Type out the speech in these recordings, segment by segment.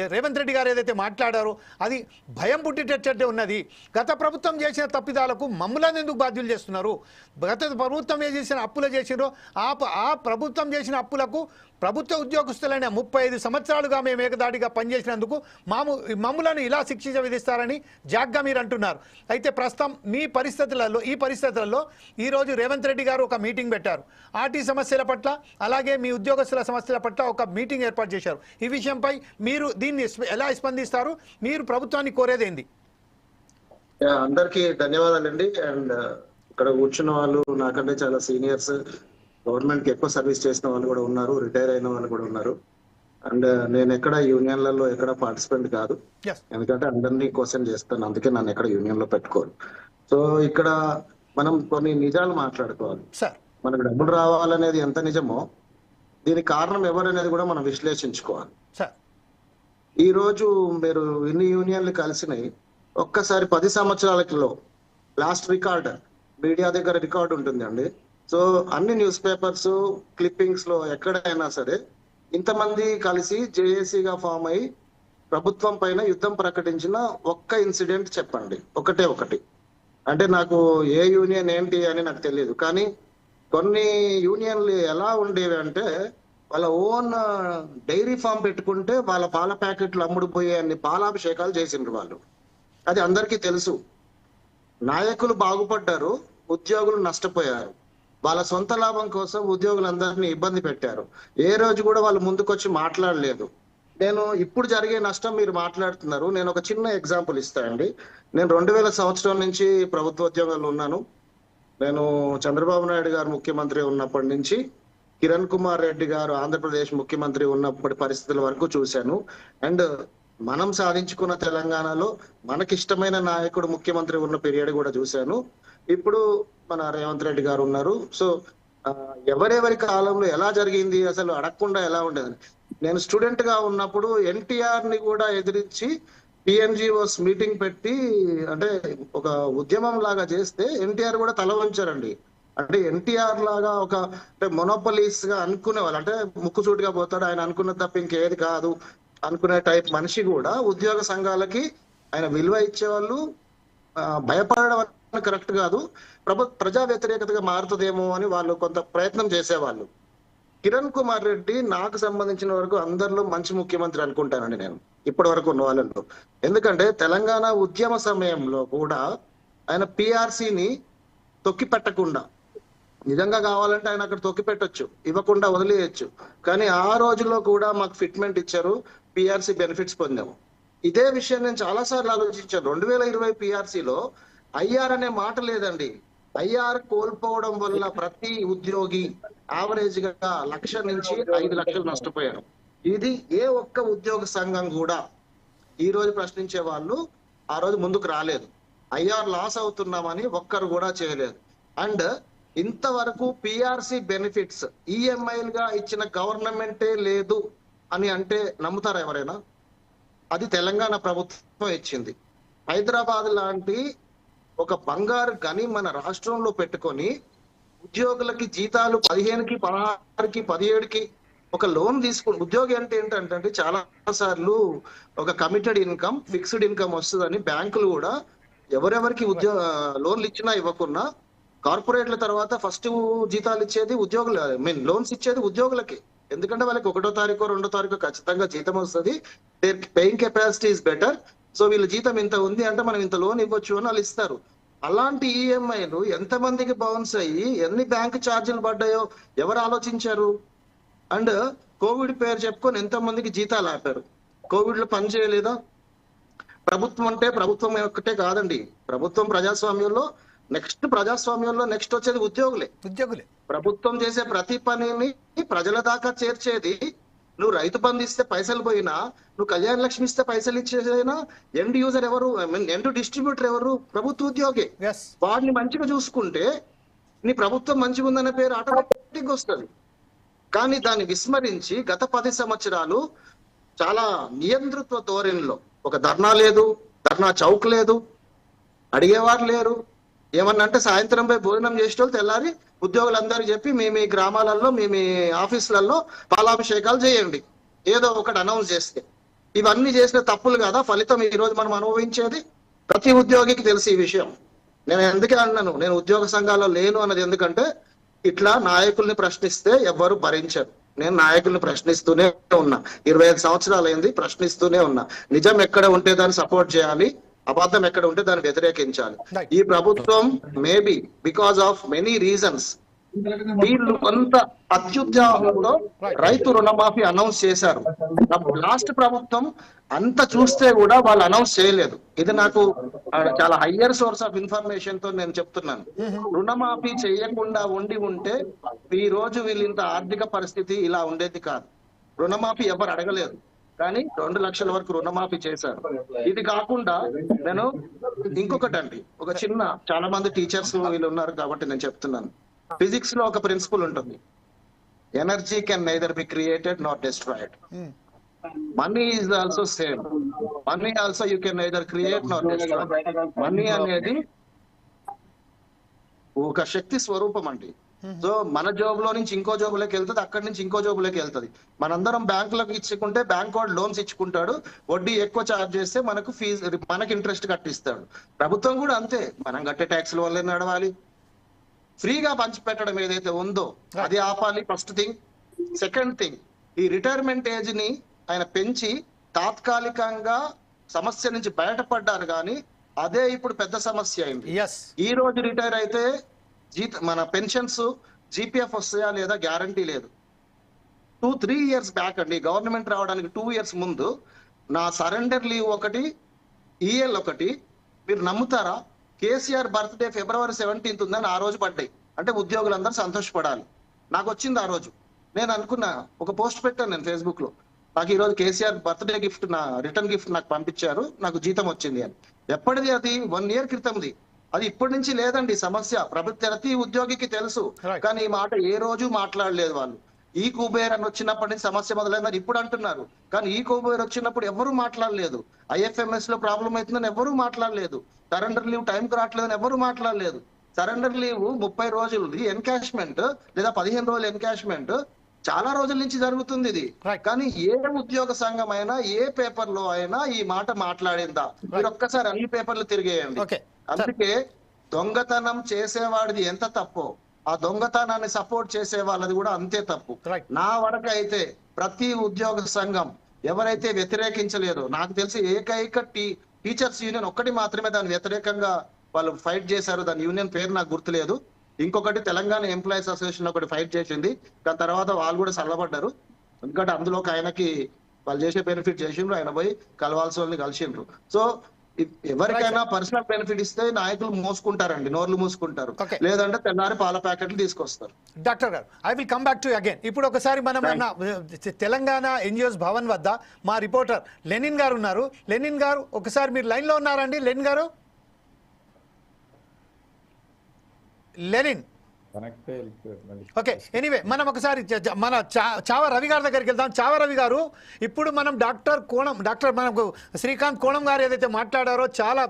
రేవంత్ రెడ్డి గారు ఏదైతే మాట్లాడారో అది భయం పుట్టేటట్టే ఉన్నది. గత ప్రభుత్వం చేసిన తప్పిదాలకు మమ్ములను ఎందుకు బాధ్యులు చేస్తున్నారు? గత ప్రభుత్వం ఏ చేసిన అప్పులు చేసిరో ఆ ఆ ప్రభుత్వం చేసిన అప్పులకు ప్రభుత్వ ఉద్యోగస్తులైన ముప్పై ఐదు సంవత్సరాలుగా మేము ఏకదాటిగా పనిచేసినందుకు మాము మమ్ములను ఇలా శిక్ష విధిస్తారని జాగ్గా మీరు అంటున్నారు. అయితే ప్రస్తుతం మీ పరిస్థితులలో ఈ పరిస్థితులలో ఈరోజు రేవంత్ రెడ్డి గారు ఒక మీటింగ్ పెట్టారు. ఆర్టీ సమస్యల పట్ల అలాగే మీ ఉద్యోగస్తుల సమస్యల పట్ల ఒక మీటింగ్ ఏర్పాటు చేశారు. ఈ విషయంపై మీరు దీన్ని ఎలా స్పందిస్తారు? మీరు ప్రభుత్వాన్ని కోరేదేంది అందరికీ ధన్యవాదాలండి. అండ్ ఇక్కడ కూర్చున్న వాళ్ళు నాకంటే చాలా సీనియర్స్ గవర్నమెంట్కి ఎక్కువ సర్వీస్ చేసిన వాళ్ళు కూడా ఉన్నారు రిటైర్ అయిన వాళ్ళు కూడా ఉన్నారు. అండ్ నేను ఎక్కడ యూనియన్లలో ఎక్కడ పార్టిసిపెంట్ కాదు. ఎందుకంటే అందరినీ క్వశ్చన్ చేస్తాను అందుకే నన్ను ఎక్కడ యూనియన్లో పెట్టుకోరు. సో ఇక్కడ మనం కొన్ని నిజాలు మాట్లాడుకోవాలి. మనకు డబ్బులు రావాలనేది ఎంత నిజమో దీనికి కారణం ఎవరనేది కూడా మనం విశ్లేషించుకోవాలి. ఈ రోజు మీరు ఇన్ని యూనియన్లు కలిసినాయి ఒక్కసారి పది సంవత్సరాలలో లాస్ట్ రికార్డ్ మీడియా దగ్గర రికార్డ్ ఉంటుందండి. సో అన్ని న్యూస్ పేపర్స్ క్లిప్పింగ్స్లో ఎక్కడైనా సరే ఇంతమంది కలిసి జేఏసీగా ఫామ్ అయి ప్రభుత్వం పైన యుద్ధం ప్రకటించిన ఒక్క ఇన్సిడెంట్ చెప్పండి. ఒకటే ఒకటి. అంటే నాకు ఏ యూనియన్ ఏంటి అని నాకు తెలియదు. కానీ కొన్ని యూనియన్లు ఎలా ఉండేవి అంటే వాళ్ళ ఓన్ డైరీ ఫామ్ పెట్టుకుంటే వాళ్ళ పాల ప్యాకెట్లు అమ్ముడుపోయే అన్ని పాలాభిషేకాలు చేసిండ్రు వాళ్ళు. అది అందరికీ తెలుసు. నాయకులు బాగుపడ్డారు ఉద్యోగులు నష్టపోయారు. వాళ్ళ సొంత లాభం కోసం ఉద్యోగులందరినీ ఇబ్బంది పెట్టారు. ఏ రోజు కూడా వాళ్ళు ముందుకొచ్చి మాట్లాడలేదు. నేను ఇప్పుడు జరిగే నష్టం మీరు మాట్లాడుతున్నారు. నేను ఒక చిన్న ఎగ్జాంపుల్ ఇస్తానండి నేను రెండు వేల సంవత్సరం నుంచి ప్రభుత్వ ఉద్యోగాలు ఉన్నాను. నేను చంద్రబాబు నాయుడు గారు ముఖ్యమంత్రి ఉన్నప్పటి నుంచి కిరణ్ కుమార్ రెడ్డి గారు ఆంధ్రప్రదేశ్ ముఖ్యమంత్రి ఉన్నప్పటి పరిస్థితుల వరకు చూశాను. అండ్ మనం సాధించుకున్న తెలంగాణలో మనకిష్టమైన నాయకుడు ముఖ్యమంత్రి ఉన్న పీరియడ్ కూడా చూశాను. ఇప్పుడు మన రేవంత్ రెడ్డి గారు ఉన్నారు. సో ఎవరెవరి కాలంలో ఎలా జరిగింది అసలు అడగకుండా ఎలా ఉండేది నేను స్టూడెంట్గా ఉన్నప్పుడు ఎన్టీఆర్ని కూడా ఎదిరించి పిఎన్జిఓస్ మీటింగ్ పెట్టి అంటే ఒక ఉద్యమం లాగా చేస్తే ఎన్టీఆర్ కూడా తల వంచారండి. అంటే ఎన్టీఆర్ లాగా ఒక అంటే మొనోపలీస్గా అనుకునే వాళ్ళు అంటే ముక్కుసూటిగా పోతాడు ఆయన అనుకున్న తప్ప ఇంకేది కాదు అనుకునే టైప్ మనిషి కూడా ఉద్యోగ సంఘాలకి ఆయన విలువ ఇచ్చేవాళ్ళు భయపడడం కరెక్ట్ కాదు. ప్రభు ప్రజా వ్యతిరేకతగా మారుతుందేమో అని వాళ్ళు కొంత ప్రయత్నం చేసేవాళ్ళు. కిరణ్ కుమార్ రెడ్డి నాకు సంబంధించిన వరకు అందరిలో మంచి ముఖ్యమంత్రి అనుకుంటానండి నేను ఇప్పటి వరకు ఉన్న వాళ్ళలో ఎందుకంటే తెలంగాణ ఉద్యమ సమయంలో కూడా ఆయన పిఆర్సీని తొక్కి పెట్టకుండా నిజంగా కావాలంటే ఆయన అక్కడ తొక్కి పెట్టొచ్చు ఇవ్వకుండా వదిలేయచ్చు. కానీ ఆ రోజుల్లో కూడా మాకు ఫిట్మెంట్ ఇచ్చారు పిఆర్సి బెనిఫిట్స్ పొందాము. ఇదే విషయం నేను చాలా సార్లు ఆలోచించాను రెండు వేల ఇరవై పిఆర్సీలో ఐఆర్ అనే మాట లేదండి. ఐఆర్ కోల్పోవడం వల్ల ప్రతి ఉద్యోగి యావరేజ్గా లక్ష నుంచి ఐదు లక్షలు నష్టపోయారు. ఇది ఏ ఒక్క ఉద్యోగ సంఘం కూడా ఈ రోజు ప్రశ్నించే వాళ్ళు ఆ రోజు ముందుకు రాలేదు. ఐఆర్ లాస్ అవుతున్నామని ఒక్కరు కూడా చేయలేదు. అండ్ ఇంతవరకు పిఆర్సి బెనిఫిట్స్ ఈఎంఐలుగా ఇచ్చిన గవర్నమెంటే లేదు అని అంటే నమ్ముతారా ఎవరైనా? అది తెలంగాణ ప్రభుత్వం ఇచ్చింది. హైదరాబాద్ లాంటి ఒక బంగారు గని మన రాష్ట్రంలో పెట్టుకొని ఉద్యోగులకి జీతాలు పదిహేనుకి పదహారుకి పదిహేడుకి ఒక లోన్ తీసుకుని ఉద్యోగి అంటే ఏంటంటే చాలా సార్లు ఒక కమిటెడ్ ఇన్కమ్ ఫిక్స్డ్ ఇన్కమ్ వస్తుందని బ్యాంకులు కూడా ఎవరెవరికి ఉద్యోగ లోన్లు ఇచ్చినా ఇవ్వకున్నా కార్పొరేట్ల తర్వాత ఫస్ట్ జీతాలు ఇచ్చేది ఉద్యోగులు ఐ మీన్ లోన్స్ ఇచ్చేది ఉద్యోగులకి. ఎందుకంటే వాళ్ళకి ఒకటో తారీఖు రెండో తారీఖు ఖచ్చితంగా జీతం వస్తుంది. Their paying capacity is better so వీళ్ళ జీతం ఇంత ఉంది అంటే మనం ఇంత లోన్ ఇవ్వచ్చు అని వాళ్ళు ఇస్తారు. అలాంటి ఈఎంఐలు ఎంత మందికి బౌన్స్ అయ్యి ఎన్ని బ్యాంక్ ఛార్జీలు పడ్డాయో ఎవరు ఆలోచించారు? అండ్ కోవిడ్ పేరు చెప్పుకొని ఎంత మందికి జీతాలు ఆపారు? కోవిడ్లో పని చేయలేదా? ప్రభుత్వం అంటే ప్రభుత్వం ఒక్కటే కాదండి. ప్రభుత్వం ప్రజాస్వామ్యంలో నెక్స్ట్ ప్రజాస్వామ్యంలో నెక్స్ట్ వచ్చేది ఉద్యోగులే. ఉద్యోగులే. ప్రభుత్వం చేసే ప్రతి పనిని ప్రజల దాకా చేర్చేది నువ్వు రైతు బంధు ఇస్తే పైసలు పోయినా నువ్వు కళ్యాణ లక్ష్మి ఇస్తే పైసలు ఇచ్చేదైనా ఎండ్ యూజర్ ఎవరు ఐ మీన్ ఎండ్ డిస్ట్రిబ్యూటర్ ఎవరు? ప్రభుత్వ ఉద్యోగి. వాడిని మంచిగా చూసుకుంటే నీ ప్రభుత్వం మంచిగా ఉందనే పేరు ఆటోమేటిక్ వస్తుంది. కానీ దాన్ని విస్మరించి గత పది సంవత్సరాలు చాలా నియంతృత్వ ధోరణిలో ఒక ధర్నా లేదు ధర్నా చౌక్ లేదు అడిగేవారు లేరు. ఏమన్నా అంటే సాయంత్రం పోయి భోజనం చేసేటోళ్ళు తెల్లారి ఉద్యోగులందరూ చెప్పి మీ మీ గ్రామాలలో మీ మీ ఆఫీసులలో పాలాభిషేకాలు చేయండి. ఏదో ఒకటి అనౌన్స్ చేస్తే. ఇవన్నీ చేసిన తప్పులు కదా? ఫలితం ఈ రోజు మనం అనుభవించేది? ప్రతి ఉద్యోగికి తెలిసి ఈ విషయం. నేను ఎందుకే అన్నాను? నేను ఉద్యోగ సంఘాల్లో లేను అన్నది ఎందుకంటే ఇట్లా నాయకుల్ని ప్రశ్నిస్తే ఎవ్వరు భరించరు. నేను నాయకుల్ని ప్రశ్నిస్తూనే ఉన్నా. ఇరవై ఐదు సంవత్సరాలు అయింది ప్రశ్నిస్తూనే ఉన్నా. నిజం ఎక్కడ ఉంటే దాన్ని సపోర్ట్ చేయాలి. అబద్ధం ఎక్కడ ఉంటే దాన్ని వ్యతిరేకించాలి. ఈ ప్రభుత్వం maybe because of many reasons వీళ్ళు కొంత అత్యుత్సాహంలో రైతు రుణమాఫీ అనౌన్స్ చేశారు. లాస్ట్ ప్రభుత్వం అంత చూస్తే కూడా వాళ్ళు అనౌన్స్ చేయలేదు. ఇది నాకు చాలా హయ్యర్ సోర్స్ ఆఫ్ ఇన్ఫర్మేషన్తో నేను చెప్తున్నాను. రుణమాఫీ చేయకుండా ఉండి ఉంటే ఈ రోజు వీళ్ళ ఇంత ఆర్థిక పరిస్థితి ఇలా ఉండేది కాదు. రుణమాఫీ ఎవరు అడగలేదు. కానీ రెండు లక్షల వరకు రుణమాఫీ చేశారు. ఇది కాకుండా నేను ఇంకొకటి అండి. ఒక చిన్న చాలా మంది టీచర్స్ వీళ్ళు ఉన్నారు కాబట్టి నేను చెప్తున్నాను. ఫిజిక్స్లో ఒక ప్రిన్సిపల్ ఉంటుంది. Energy can neither be created not destroyed. Money is also same money also you can neither create not destroy money అనేది ఒక శక్తి స్వరూపం అండి. సో మన జాబ్లో నుంచి ఇంకో జాబులోకి వెళ్తుంది అక్కడి నుంచి ఇంకో జాబులోకి వెళ్తుంది. మనందరం బ్యాంకులకు ఇచ్చుకుంటే బ్యాంక్ వాడు లోన్స్ ఇచ్చుకుంటాడు వడ్డీ ఎక్కువ చార్జ్ చేస్తే మనకు ఫీజు మనకి ఇంట్రెస్ట్ కట్టిస్తాడు. ప్రభుత్వం కూడా అంతే మనం కట్టే ట్యాక్స్ల వల్లే నడవాలి. ఫ్రీగా పంచిపెట్టడం ఏదైతే ఉందో అది ఆపాలి ఫస్ట్ థింగ్. సెకండ్ థింగ్ ఈ రిటైర్మెంట్ ఏజ్ని ఆయన పెంచి తాత్కాలికంగా సమస్య నుంచి బయటపడ్డారు కానీ అదే ఇప్పుడు పెద్ద సమస్య అయింది. ఈ రోజు రిటైర్ అయితే జీత మన పెన్షన్స్ జీపీఎఫ్ వస్తాయా లేదా గ్యారంటీ లేదు. టూ త్రీ ఇయర్స్ బ్యాక్ అండి గవర్నమెంట్ రావడానికి టూ ఇయర్స్ ముందు నా సరెండర్ లీవ్ ఒకటి ఈఎల్ ఒకటి మీరు నమ్ముతారా? కేసీఆర్ బర్త్డే ఫిబ్రవరి సెవెంటీన్త్ ఉందని ఆ రోజు పడ్డాయి. అంటే ఉద్యోగులందరూ సంతోషపడాలి. నాకు వచ్చింది ఆ రోజు. నేను అనుకున్నా ఒక పోస్ట్ పెట్టాను నేను ఫేస్బుక్లో నాకు ఈ రోజు కేసీఆర్ బర్త్డే గిఫ్ట్ నా రిటర్న్ గిఫ్ట్ నాకు పంపించారు నాకు జీతం వచ్చింది అని. ఎప్పటిది అది? వన్ ఇయర్ క్రితంది. అది ఇప్పటి నుంచి లేదండి సమస్య. ప్రభుత్వ ప్రతి ఉద్యోగికి తెలుసు. కానీ ఈ మాట ఏ రోజు మాట్లాడలేదు వాళ్ళు. ఈ కుబేర్ అని వచ్చినప్పటి నుంచి సమస్య మొదలైందని ఇప్పుడు అంటున్నారు. కానీ ఈ కుబేర్ వచ్చినప్పుడు ఎవరు మాట్లాడలేదు. ఐఎఫ్ఎంఎస్లో ప్రాబ్లం అవుతుందని ఎవరు మాట్లాడలేదు. సరెండర్ లీవ్ టైంకి రావట్లేదని ఎవరు మాట్లాడలేదు. సరెండర్ లీవ్ ముప్పై రోజులది ఎన్కాష్మెంట్ లేదా పదిహేను రోజుల ఎన్కాష్మెంట్ చాలా రోజుల నుంచి జరుగుతుంది ఇది. కానీ ఏ ఉద్యోగ సంఘం అయినా ఏ పేపర్లో అయినా ఈ మాట మాట్లాడిందా? మీరు ఒక్కసారి అన్ని పేపర్లు తిరిగేయండి. ఓకే అందుకే దొంగతనం చేసేవాడిది ఎంత తప్పో ఆ దొంగతనాన్ని సపోర్ట్ చేసే వాళ్ళది కూడా అంతే తప్పు. నా వరకు అయితే ప్రతి ఉద్యోగ సంఘం ఎవరైతే వ్యతిరేకించలేదో నాకు తెలిసి ఏకైక టీ టీచర్స్ యూనియన్ ఒక్కటి మాత్రమే దాని వ్యతిరేకంగా వాళ్ళు ఫైట్ చేశారు. దాని యూనియన్ పేరు నాకు గుర్తులేదు. ఇంకొకటి తెలంగాణ ఎంప్లాయీస్ అసోసియేషన్ ఒకటి ఫైట్ చేసింది. దాని తర్వాత వాళ్ళు కూడా చల్లబడ్డారు ఎందుకంటే అందులో ఆయనకి వాళ్ళు చేసే బెనిఫిట్ చేసిండ్రు. ఆయన పోయి కలవాల్సిన వాళ్ళని కలిసిండ్రు. సో ఎవరికైనా పర్సనల్ బెనిఫిట్ ఇస్తే నాయకులు మోసుకుంటారండి నోర్లు మూసుకుంటారు. లేదంటే తెల్లారి పాల ప్యాకెట్లు తీసుకొస్తారు. డాక్టర్ గారు I will come back to again. ఇప్పుడు ఒకసారి మనం తెలంగాణ ఎన్జిఓస్ భవన్ వద్ద మా రిపోర్టర్ లెనిన్ గారు ఉన్నారు. లెనిన్ గారు ఒకసారి మీరు లైన్లో ఉన్నారండి. లెనిన్ గారు? లెనిన్ ఓకే ఎనీవే మనం ఒకసారి మన చా- చావ రవి గారి దగ్గరికి వెళ్దాం. చావ రవి గారు ఇప్పుడు మనం డాక్టర్ కోణం డాక్టర్ మనకు శ్రీకాంత్ కోణం గారు ఏదైతే మాట్లాడారో చాలా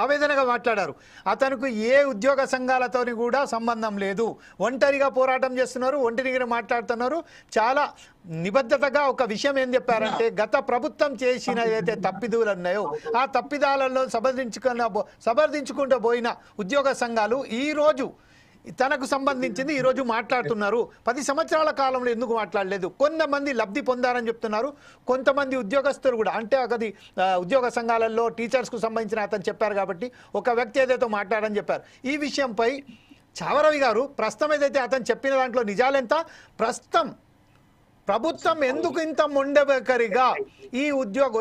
ఆవేదనగా మాట్లాడారు. అతనికి ఏ ఉద్యోగ సంఘాలతోని కూడా సంబంధం లేదు. ఒంటరిగా పోరాటం చేస్తున్నారు ఒంటరిగా మాట్లాడుతున్నారు. చాలా నిబద్ధతగా ఒక విషయం ఏం చెప్పారంటే గత ప్రభుత్వం చేసిన ఏదైతే తప్పిదాలు ఉన్నాయో ఆ తప్పిదాలలో సమర్థించుకున్న సమర్థించుకుంటూ పోయిన ఉద్యోగ సంఘాలు ఈ రోజు తనకు సంబంధించింది ఈరోజు మాట్లాడుతున్నారు. పది సంవత్సరాల కాలంలో ఎందుకు మాట్లాడలేదు? కొంతమంది లబ్ధి పొందారని చెప్తున్నారు. కొంతమంది ఉద్యోగస్తులు కూడా అంటే అది ఉద్యోగ సంఘాలలో టీచర్స్కు సంబంధించిన అతను చెప్పారు కాబట్టి ఒక వ్యక్తి ఏదైతే మాట్లాడని చెప్పారు. ఈ విషయంపై చావరవి గారు ప్రస్తుతం ఏదైతే అతను చెప్పిన దాంట్లో నిజాలెంత? ప్రస్తుతం ప్రభుత్వం ఎందుకు ఇంత మొండబెకరిగా ఈ ఉద్యోగ